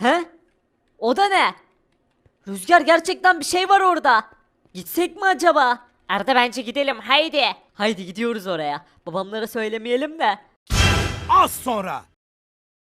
He? O da ne? Rüzgar gerçekten bir şey var orada. Gitsek mi acaba? Arda bence gidelim haydi. Haydi gidiyoruz oraya. Babamlara söylemeyelim de. Az sonra.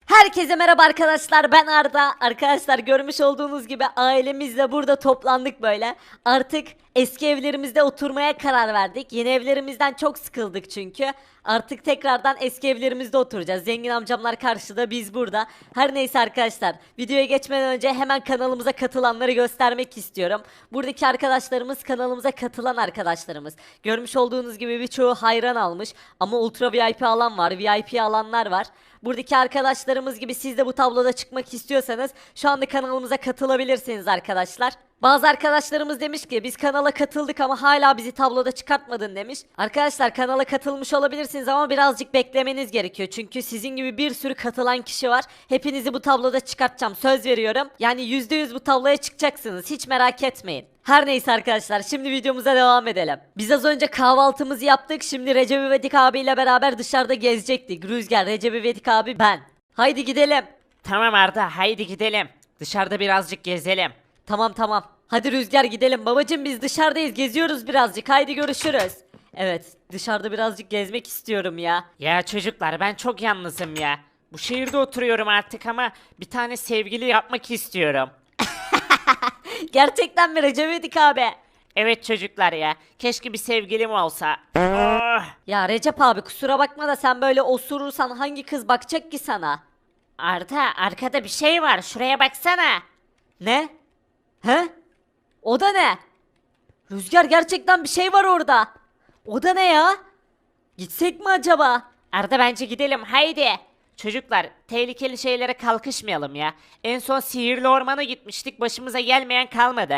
Herkese merhaba arkadaşlar ben Arda. Arkadaşlar görmüş olduğunuz gibi ailemizle burada toplandık böyle. Artık eski evlerimizde oturmaya karar verdik. Yeni evlerimizden çok sıkıldık çünkü. Artık tekrardan eski evlerimizde oturacağız. Zengin amcamlar karşıda biz burada. Her neyse arkadaşlar videoya geçmeden önce hemen kanalımıza katılanları göstermek istiyorum. Buradaki arkadaşlarımız kanalımıza katılan arkadaşlarımız. Görmüş olduğunuz gibi birçoğu hayran almış. Ama ultra VIP alan var, VIP alanlar var. Buradaki arkadaşlarımız gibi siz de bu tabloda çıkmak istiyorsanız şu anda kanalımıza katılabilirsiniz arkadaşlar. Bazı arkadaşlarımız demiş ki biz kanala katıldık ama hala bizi tabloda çıkartmadın demiş. Arkadaşlar kanala katılmış olabilirsiniz ama birazcık beklemeniz gerekiyor. Çünkü sizin gibi bir sürü katılan kişi var. Hepinizi bu tabloda çıkartacağım söz veriyorum. Yani %100 bu tabloya çıkacaksınız hiç merak etmeyin. Her neyse arkadaşlar şimdi videomuza devam edelim. Biz az önce kahvaltımızı yaptık. Şimdi Recep İvedik abiyle beraber dışarıda gezecektik. Rüzgar, Recep İvedik abi ben. Haydi gidelim. Tamam Arda haydi gidelim. Dışarıda birazcık gezelim. Tamam tamam. Hadi Rüzgar gidelim. Babacım biz dışarıdayız geziyoruz birazcık. Haydi görüşürüz. Evet dışarıda birazcık gezmek istiyorum ya. Ya çocuklar ben çok yalnızım ya. Bu şehirde oturuyorum artık ama bir tane sevgili yapmak istiyorum. Gerçekten mi Recep İvedik abi? Evet çocuklar ya. Keşke bir sevgilim olsa. Oh! Ya Recep abi kusura bakma da sen böyle osurursan hangi kız bakacak ki sana? Arda arkada bir şey var. Şuraya baksana. Ne? He? O da ne? Rüzgar gerçekten bir şey var orada. O da ne ya? Gitsek mi acaba? Arda bence gidelim haydi. Çocuklar tehlikeli şeylere kalkışmayalım ya. En son sihirli ormana gitmiştik başımıza gelmeyen kalmadı.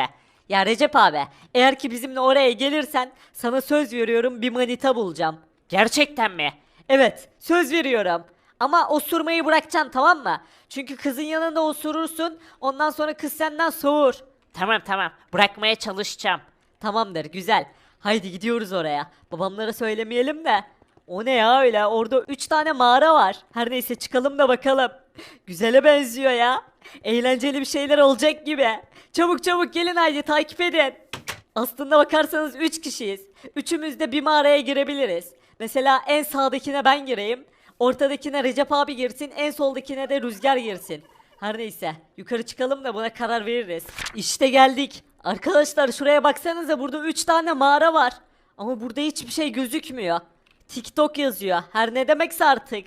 Ya Recep abi, eğer ki bizimle oraya gelirsen sana söz veriyorum bir manita bulacağım. Gerçekten mi? Evet, söz veriyorum. Ama osurmayı bırakacaksın tamam mı? Çünkü kızın yanında osurursun, ondan sonra kız senden soğur. Tamam tamam bırakmaya çalışacağım. Tamamdır, güzel. Haydi gidiyoruz oraya. Babamlara söylemeyelim de. O ne ya öyle? Orada 3 tane mağara var. Her neyse çıkalım da bakalım. Güzele benziyor ya. Eğlenceli bir şeyler olacak gibi. Çabuk çabuk gelin haydi takip edin. Aslında bakarsanız 3 kişiyiz. Üçümüz de bir mağaraya girebiliriz. Mesela en sağdakine ben gireyim. Ortadakine Recep abi girsin. En soldakine de Rüzgar girsin. Her neyse yukarı çıkalım da buna karar veririz. İşte geldik. Arkadaşlar şuraya baksanıza burada 3 tane mağara var. Ama burada hiçbir şey gözükmüyor. TikTok yazıyor. Her ne demekse artık.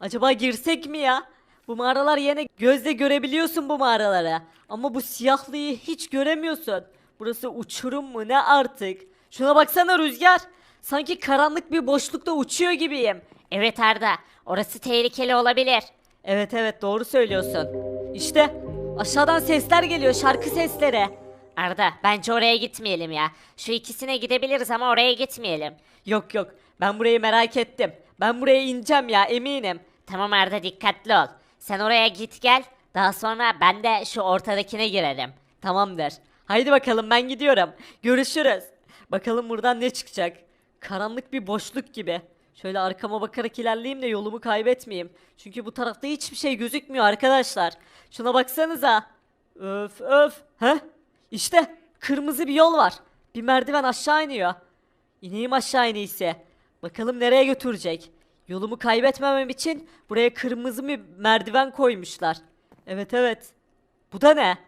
Acaba girsek mi ya? Bu mağaralar yine gözle görebiliyorsun bu mağaraları. Ama bu siyahlıyı hiç göremiyorsun. Burası uçurum mu ne artık? Şuna baksana Rüzgar. Sanki karanlık bir boşlukta uçuyor gibiyim. Evet Arda orası tehlikeli olabilir. Evet evet doğru söylüyorsun. İşte aşağıdan sesler geliyor şarkı sesleri. Arda bence oraya gitmeyelim ya. Şu ikisine gidebiliriz ama oraya gitmeyelim. Yok yok ben burayı merak ettim. Ben buraya ineceğim ya eminim. Tamam Arda dikkatli ol. Sen oraya git gel. Daha sonra ben de şu ortadakine girerim. Tamamdır. Haydi bakalım ben gidiyorum. Görüşürüz. Bakalım buradan ne çıkacak. Karanlık bir boşluk gibi. Şöyle arkama bakarak ilerleyeyim de yolumu kaybetmeyeyim. Çünkü bu tarafta hiçbir şey gözükmüyor arkadaşlar. Şuna baksanıza. Öf öf. Heh. İşte kırmızı bir yol var. Bir merdiven aşağı iniyor. İneyim aşağı en iyisi. Bakalım nereye götürecek. Yolumu kaybetmemem için buraya kırmızı bir merdiven koymuşlar. Evet evet. Bu da ne?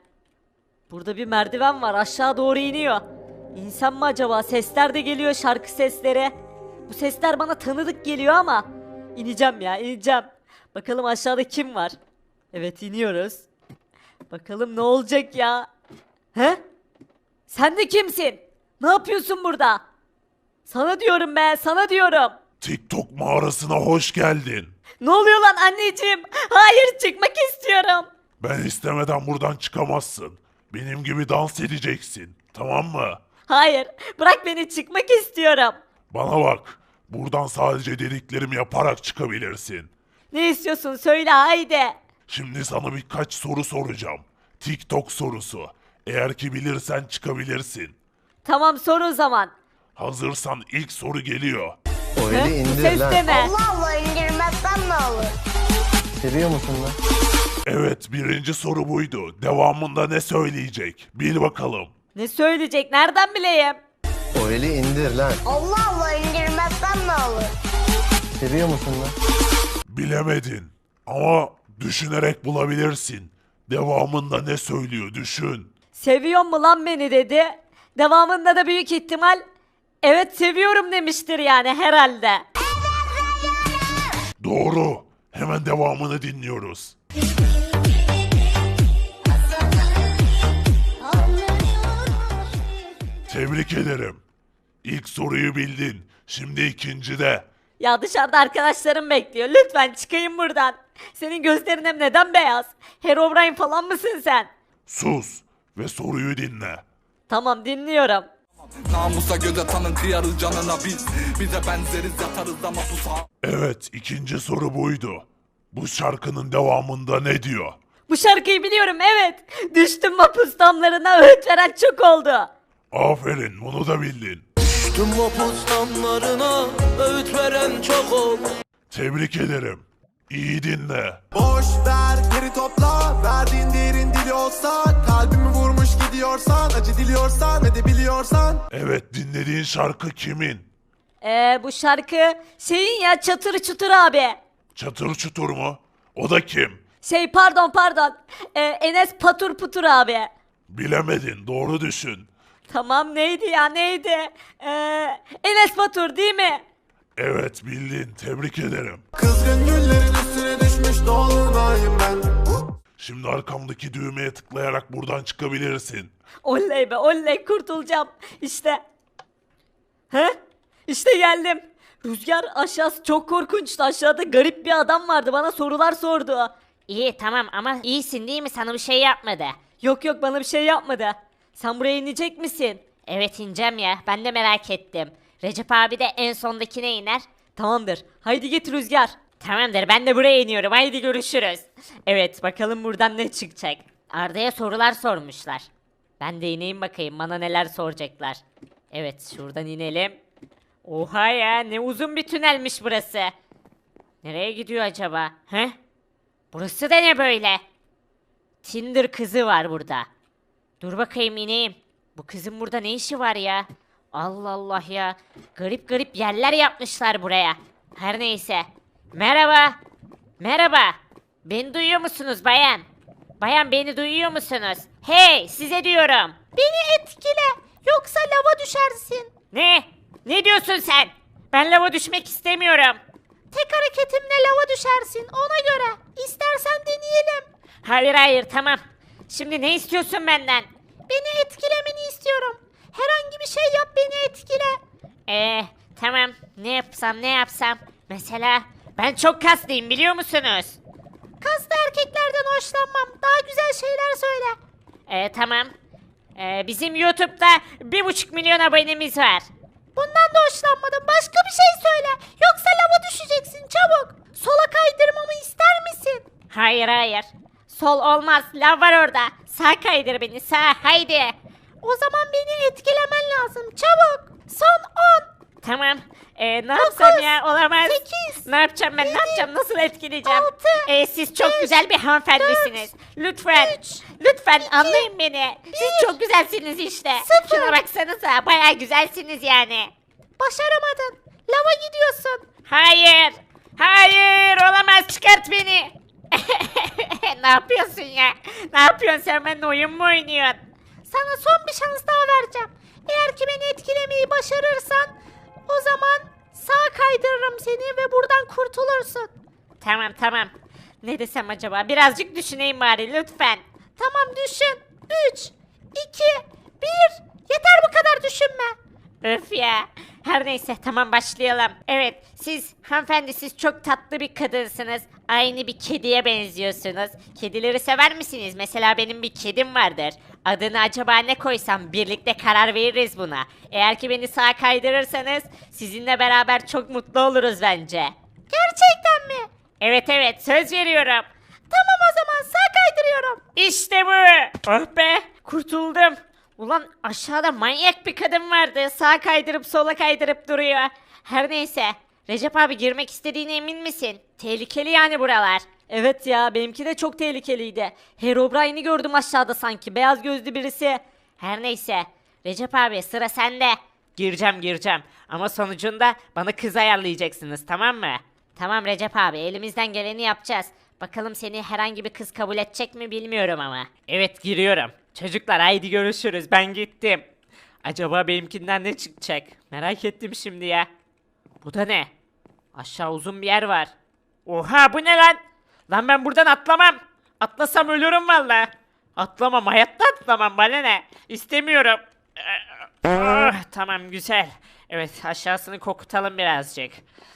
Burada bir merdiven var aşağı doğru iniyor. İnsan mı acaba? Sesler de geliyor şarkı sesleri. Bu sesler bana tanıdık geliyor ama. İneceğim ya ineceğim. Bakalım aşağıda kim var? Evet iniyoruz. Bakalım ne olacak ya? He? Sen de kimsin? Ne yapıyorsun burada? Sana diyorum be sana diyorum. TikTok mağarasına hoş geldin. Ne oluyor lan anneciğim? Hayır çıkmak istiyorum. Ben istemeden buradan çıkamazsın. Benim gibi dans edeceksin. Tamam mı? Hayır bırak beni çıkmak istiyorum. Bana bak. Buradan sadece dediklerimi yaparak çıkabilirsin. Ne istiyorsun söyle haydi. Şimdi sana birkaç soru soracağım. TikTok sorusu. Eğer ki bilirsen çıkabilirsin. Tamam sor o zaman. Hazırsan ilk soru geliyor. O He? eli Bu indir ses lan. de ne? Allah Allah indirmezsem ne olur? Seviyor musun lan? Evet birinci soru buydu. Devamında ne söyleyecek? Bil bakalım. Ne söyleyecek nereden bileyim? O eli indir lan. Allah Allah indirmezsen ne olur? Seviyor musun lan? Bilemedin. Ama düşünerek bulabilirsin. Devamında ne söylüyor düşün. Seviyor mu lan beni dedi. Devamında da büyük ihtimal evet seviyorum demiştir yani herhalde. Doğru. Hemen devamını dinliyoruz. Tebrik ederim. İlk soruyu bildin. Şimdi ikinci de. Ya dışarıda arkadaşlarım bekliyor. Lütfen çıkayım buradan. Senin gözlerin hem neden beyaz? Herobrine falan mısın sen? Sus ve soruyu dinle. Tamam dinliyorum. Namusa göze tanın kıyarız canına biz Bize benzeriz yatarız ama pusa Evet, ikinci soru buydu. Bu şarkının devamında ne diyor? Bu şarkıyı biliyorum evet. Düştüm mapus damlarına öğüt veren çok oldu. Aferin, bunu da bildin. Tüm vapuz damlarına öğüt veren çok ol. Tebrik ederim. İyi dinle. Boş ver geri topla Verdiğin değerin dili olsa Kalbimi vurmuş gidiyorsan Acı diliyorsan ve de biliyorsan Evet, dinlediğin şarkı kimin? Ee, bu şarkı şeyin ya çatır çutur abi. Çatır çutur mu? O da kim? Şey pardon pardon. Ee, Enes Patur Putur abi. Bilemedin, doğru düşün. Tamam neydi ya neydi? Ee, Enes Batur değil mi? Evet, bildin. Tebrik ederim. Kızgın güllerin üstüne düşmüş dolunayım ben Şimdi arkamdaki düğmeye tıklayarak buradan çıkabilirsin. Oley be oley kurtulacağım. İşte. He? İşte geldim. Rüzgar aşağısı çok korkunçtu. Aşağıda garip bir adam vardı bana sorular sordu. İyi tamam ama iyisin değil mi? Sana bir şey yapmadı. Yok yok bana bir şey yapmadı. Sen buraya inecek misin? Evet ineceğim ya. Ben de merak ettim. Recep abi de en sondakine iner. Tamamdır. Haydi git Rüzgar. Tamamdır ben de buraya iniyorum. Haydi görüşürüz. Evet bakalım buradan ne çıkacak. Arda'ya sorular sormuşlar. Ben de ineyim bakayım bana neler soracaklar. Evet şuradan inelim. Oha ya ne uzun bir tünelmiş burası. Nereye gidiyor acaba? He? Burası da ne böyle? Tinder kızı var burada. Dur bakayım ineyim. Bu kızın burada ne işi var ya? Allah Allah ya. Garip garip yerler yapmışlar buraya. Her neyse. Merhaba. Merhaba. Beni duyuyor musunuz bayan? Bayan beni duyuyor musunuz? Hey size diyorum. Beni etkile. Yoksa lava düşersin. Ne? Ne diyorsun sen? Ben lava düşmek istemiyorum. Tek hareketimle lava düşersin ona göre. İstersen deneyelim. Hayır hayır tamam. Şimdi ne istiyorsun benden? Beni etkilemeni istiyorum. Herhangi bir şey yap beni etkile. Ee tamam ne yapsam ne yapsam. Mesela ben çok kaslıyım biliyor musunuz? Kaslı erkeklerden hoşlanmam. Daha güzel şeyler söyle. Ee, tamam. Ee, bizim YouTube'da bir buçuk milyon abonemiz var. Bundan da hoşlanmadım. Başka bir şey söyle. Yoksa lava düşeceksin çabuk. Sola kaydırmamı ister misin? Hayır hayır. Sol olmaz. Lav var orada. Sağ kaydır beni sağ haydi. O zaman beni etkilemen lazım. Çabuk. Son 10. Tamam. Ee, ne yapsam ya olamaz. 8. Ne yapacağım ben ne yapacağım nasıl etkileyeceğim? 6. Ee, siz çok güzel bir hanımefendisiniz. lütfen. lütfen anlayın beni. Siz çok güzelsiniz işte. Şuna baksanıza baya güzelsiniz yani. Başaramadın. Lava gidiyorsun. Hayır. Hayır olamaz çıkart beni. ne yapıyorsun ya? Ne yapıyorsun sen benimle oyun mu oynuyorsun? Sana son bir şans daha vereceğim. Eğer ki beni etkilemeyi başarırsan o zaman sağa kaydırırım seni ve buradan kurtulursun. Tamam tamam. Ne desem acaba? Birazcık düşüneyim bari lütfen. Tamam düşün. 3, 2, 1. Yeter bu kadar düşünme. Öf ya. Her neyse tamam başlayalım. Evet siz hanımefendi siz çok tatlı bir kadınsınız. Aynı bir kediye benziyorsunuz. Kedileri sever misiniz? Mesela benim bir kedim vardır. Adını acaba ne koysam birlikte karar veririz buna. Eğer ki beni sağa kaydırırsanız sizinle beraber çok mutlu oluruz bence. Gerçekten mi? Evet evet söz veriyorum. Tamam o zaman sağ kaydırıyorum. İşte bu. Oh be kurtuldum. Ulan aşağıda manyak bir kadın vardı. Sağ kaydırıp sola kaydırıp duruyor. Her neyse. Recep abi girmek istediğine emin misin? Tehlikeli yani buralar. Evet ya benimki de çok tehlikeliydi. Herobrine'i gördüm aşağıda sanki. Beyaz gözlü birisi. Her neyse. Recep abi sıra sende. Gireceğim gireceğim. Ama sonucunda bana kız ayarlayacaksınız tamam mı? Tamam Recep abi elimizden geleni yapacağız. Bakalım seni herhangi bir kız kabul edecek mi bilmiyorum ama. Evet giriyorum. Çocuklar haydi görüşürüz ben gittim. Acaba benimkinden ne çıkacak? Merak ettim şimdi ya. Bu da ne? Aşağı uzun bir yer var. Oha bu ne lan? Lan ben buradan atlamam. Atlasam ölürüm valla. Atlamam hayatta atlamam bana ne? İstemiyorum. Ah, tamam güzel. Evet aşağısını kokutalım birazcık.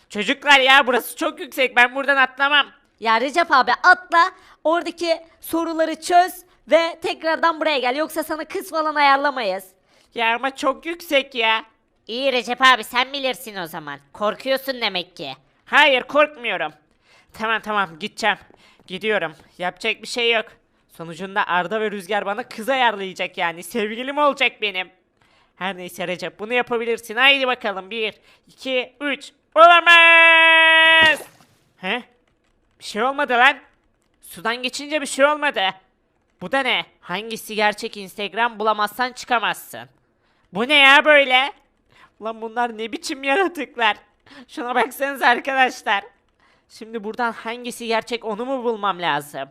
Çocuklar ya burası çok yüksek ben buradan atlamam. Ya Recep abi atla. Oradaki soruları çöz ve tekrardan buraya gel. Yoksa sana kız falan ayarlamayız. Ya ama çok yüksek ya. İyi Recep abi sen bilirsin o zaman. Korkuyorsun demek ki. Hayır korkmuyorum. Tamam tamam gideceğim. Gidiyorum. Yapacak bir şey yok. Sonucunda Arda ve Rüzgar bana kız ayarlayacak yani. Sevgilim olacak benim. Her neyse Recep bunu yapabilirsin. Haydi bakalım. 1, 2, 3. Olamaz! He? Bir şey olmadı lan. Sudan geçince bir şey olmadı. Bu da ne? Hangisi gerçek Instagram bulamazsan çıkamazsın. Bu ne ya böyle? Ulan bunlar ne biçim yaratıklar? Şuna baksanıza arkadaşlar. Şimdi buradan hangisi gerçek onu mu bulmam lazım?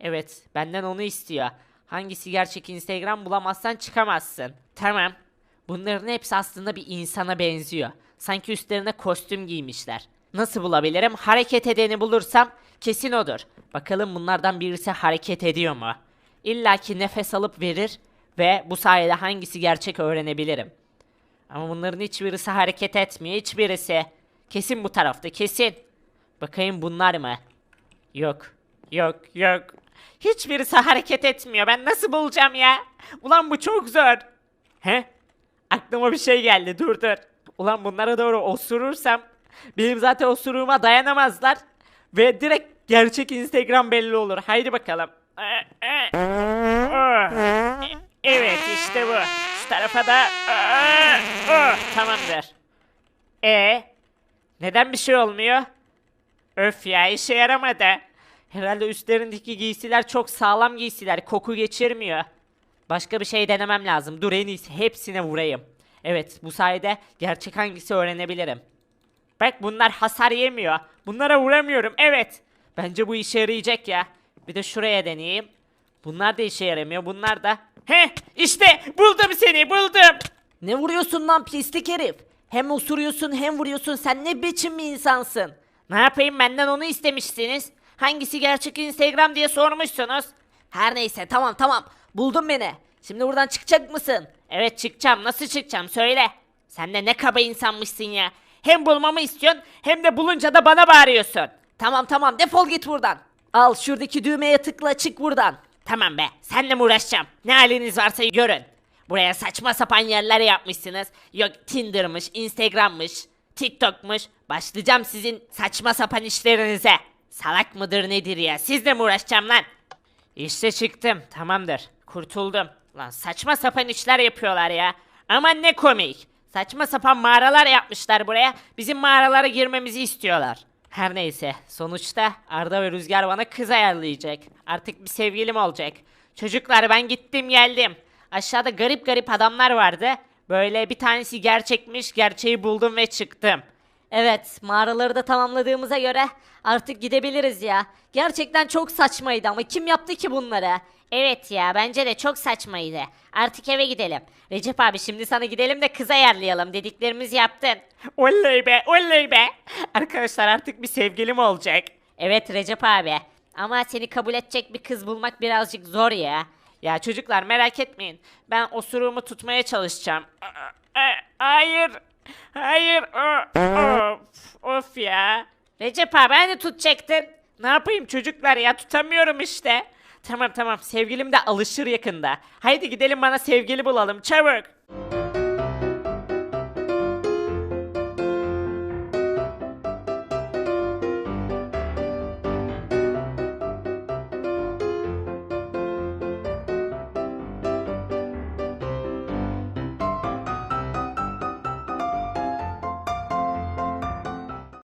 Evet, benden onu istiyor. Hangisi gerçek Instagram bulamazsan çıkamazsın. Tamam. Bunların hepsi aslında bir insana benziyor. Sanki üstlerine kostüm giymişler. Nasıl bulabilirim? Hareket edeni bulursam kesin odur. Bakalım bunlardan birisi hareket ediyor mu? İlla ki nefes alıp verir ve bu sayede hangisi gerçek öğrenebilirim. Ama bunların hiçbirisi hareket etmiyor, hiçbirisi. Kesin bu tarafta, kesin. Bakayım bunlar mı? Yok, yok, yok. Hiçbirisi hareket etmiyor. Ben nasıl bulacağım ya? Ulan bu çok zor. He? Aklıma bir şey geldi. Dur dur. Ulan bunlara doğru osurursam benim zaten osuruğuma dayanamazlar ve direkt gerçek Instagram belli olur. Haydi bakalım. Evet işte bu. Şu tarafa da tamamdır. E neden bir şey olmuyor? Öf ya işe yaramadı. Herhalde üstlerindeki giysiler çok sağlam giysiler. Koku geçirmiyor. Başka bir şey denemem lazım. Dur en iyisi hepsine vurayım. Evet bu sayede gerçek hangisi öğrenebilirim. Bak bunlar hasar yemiyor. Bunlara vuramıyorum. Evet. Bence bu işe yarayacak ya. Bir de şuraya deneyeyim. Bunlar da işe yaramıyor. Bunlar da. He işte buldum seni buldum. Ne vuruyorsun lan pislik herif? Hem osuruyorsun hem vuruyorsun. Sen ne biçim bir insansın? Ne yapayım benden onu istemişsiniz. Hangisi gerçek Instagram diye sormuşsunuz. Her neyse tamam tamam. Buldun beni. Şimdi buradan çıkacak mısın? Evet çıkacağım. Nasıl çıkacağım söyle. Sen de ne kaba insanmışsın ya. Hem bulmamı istiyorsun hem de bulunca da bana bağırıyorsun. Tamam tamam defol git buradan. Al şuradaki düğmeye tıkla çık buradan. Tamam be senle mi uğraşacağım? Ne haliniz varsa görün. Buraya saçma sapan yerler yapmışsınız. Yok Tinder'mış, Instagram'mış, TikTok'muş. Başlayacağım sizin saçma sapan işlerinize. Salak mıdır nedir ya? Sizle mi uğraşacağım lan? İşte çıktım. Tamamdır. Kurtuldum. Lan saçma sapan işler yapıyorlar ya. Aman ne komik. Saçma sapan mağaralar yapmışlar buraya. Bizim mağaralara girmemizi istiyorlar. Her neyse. Sonuçta Arda ve Rüzgar bana kız ayarlayacak. Artık bir sevgilim olacak. Çocuklar ben gittim geldim. Aşağıda garip garip adamlar vardı. Böyle bir tanesi gerçekmiş. Gerçeği buldum ve çıktım. Evet mağaraları da tamamladığımıza göre artık gidebiliriz ya. Gerçekten çok saçmaydı ama kim yaptı ki bunları? Evet ya bence de çok saçmaydı. Artık eve gidelim. Recep abi şimdi sana gidelim de kız ayarlayalım dediklerimizi yaptın. Oley be oley be. Arkadaşlar artık bir sevgilim olacak. Evet Recep abi. Ama seni kabul edecek bir kız bulmak birazcık zor ya. Ya çocuklar merak etmeyin. Ben osuruğumu tutmaya çalışacağım. Hayır. Hayır. Of, of ya. Recep abi hani tutacaktın? Ne yapayım çocuklar ya tutamıyorum işte. Tamam tamam sevgilim de alışır yakında. Haydi gidelim bana sevgili bulalım çabuk.